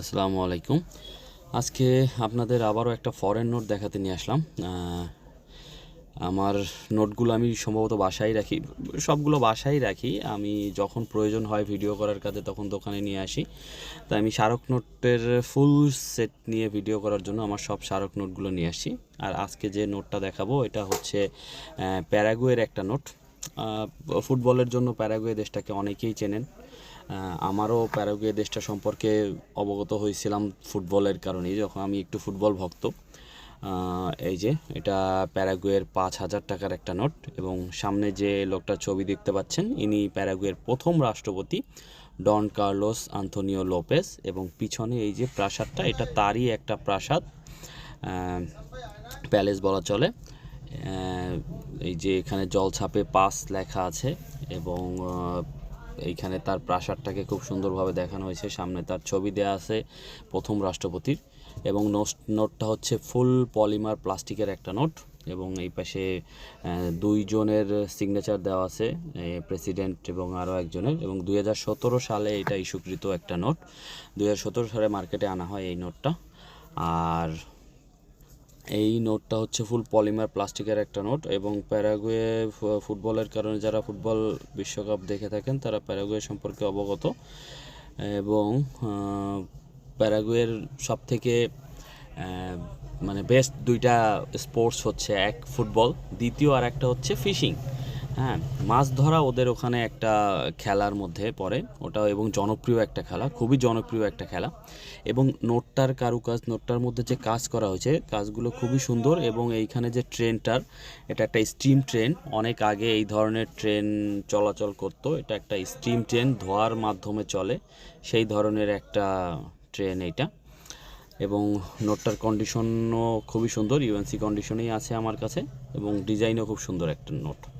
আসসালামু আলাইকুম। আজকে আপনাদের আবারও একটা ফরেন নোট দেখাতে নিয়ে আসলাম। আমার নোটগুলো আমি সম্ভবত বাসায় রাখি, সবগুলো বাসায় রাখি। আমি যখন প্রয়োজন হয় ভিডিও করার কাজে তখন দোকানে নিয়ে আসি। তাই আমি স্মারক নোটের ফুল সেট নিয়ে ভিডিও করার জন্য আমার সব স্মারক নোটগুলো নিয়ে আসি। আর আজকে যে নোটটা দেখাবো, এটা হচ্ছে প্যারাগুয়ের একটা নোট ফুটবলের জন্য প্যারাগুয়ে দেশটাকে অনেকেই চেনেন। আমারও প্যারাগুয়ে দেশটা সম্পর্কে অবগত হয়েছিলাম ফুটবলের কারণেই, যখন আমি একটু ফুটবল ভক্ত। এই যে, এটা প্যারাগুয়ের পাঁচ হাজার টাকার একটা নোট এবং সামনে যে লোকটার ছবি দেখতে পাচ্ছেন, ইনি প্যারাগুয়ের প্রথম রাষ্ট্রপতি ডন কার্লোস আন্তোনিও লোপেস এবং পিছনে এই যে প্রাসাদটা, এটা তারই একটা প্রাসাদ প্যালেস বলা চলে। এই যে এখানে জলছাপে পাস লেখা আছে এবং এইখানে তার প্রাসাদটাকে খুব সুন্দরভাবে দেখানো হয়েছে। সামনে তার ছবি দেওয়া আছে প্রথম রাষ্ট্রপতির এবং নোট- নোটটা হচ্ছে ফুল পলিমার প্লাস্টিকের একটা নোট এবং এই পাশে দুইজনের সিগনেচার দেওয়া আছে প্রেসিডেন্ট এবং আরও একজনের এবং দুই হাজার সতেরো সালে এটা ইস্যুকৃত একটা নোট। দুই হাজার সতেরো সালে মার্কেটে আনা হয় এই নোটটা। আর এই নোটটা হচ্ছে ফুল পলিমার প্লাস্টিকের একটা নোট এবং প্যারাগুয়ে ফুটবলের কারণে যারা ফুটবল বিশ্বকাপ দেখে থাকেন, তারা প্যারাগুয়ে সম্পর্কে অবগত। এবং প্যারাগুয়ের সব থেকে মানে বেস্ট দুইটা স্পোর্টস হচ্ছে এক, ফুটবল, দ্বিতীয় আর একটা হচ্ছে ফিশিং হ্যাঁ মাছ ধরা ওদের ওখানে একটা খেলার মধ্যে পড়ে। ওটা এবং জনপ্রিয় একটা খেলা, খুবই জনপ্রিয় একটা খেলা। এবং নোটটার কারুকাজ, নোটটার মধ্যে যে কাজ করা হয়েছে, কাজগুলো খুবই সুন্দর এবং এইখানে যে ট্রেনটার, এটা একটা স্টিম ট্রেন। অনেক আগে এই ধরনের ট্রেন চলাচল করতো, এটা একটা স্টিম ট্রেন ধোয়ার মাধ্যমে চলে, সেই ধরনের একটা ট্রেন এইটা। এবং নোটটার কন্ডিশনও খুবই সুন্দর ইউএনসি কন্ডিশনেই আছে আমার কাছে, এবং ডিজাইনও খুব সুন্দর একটা নোট।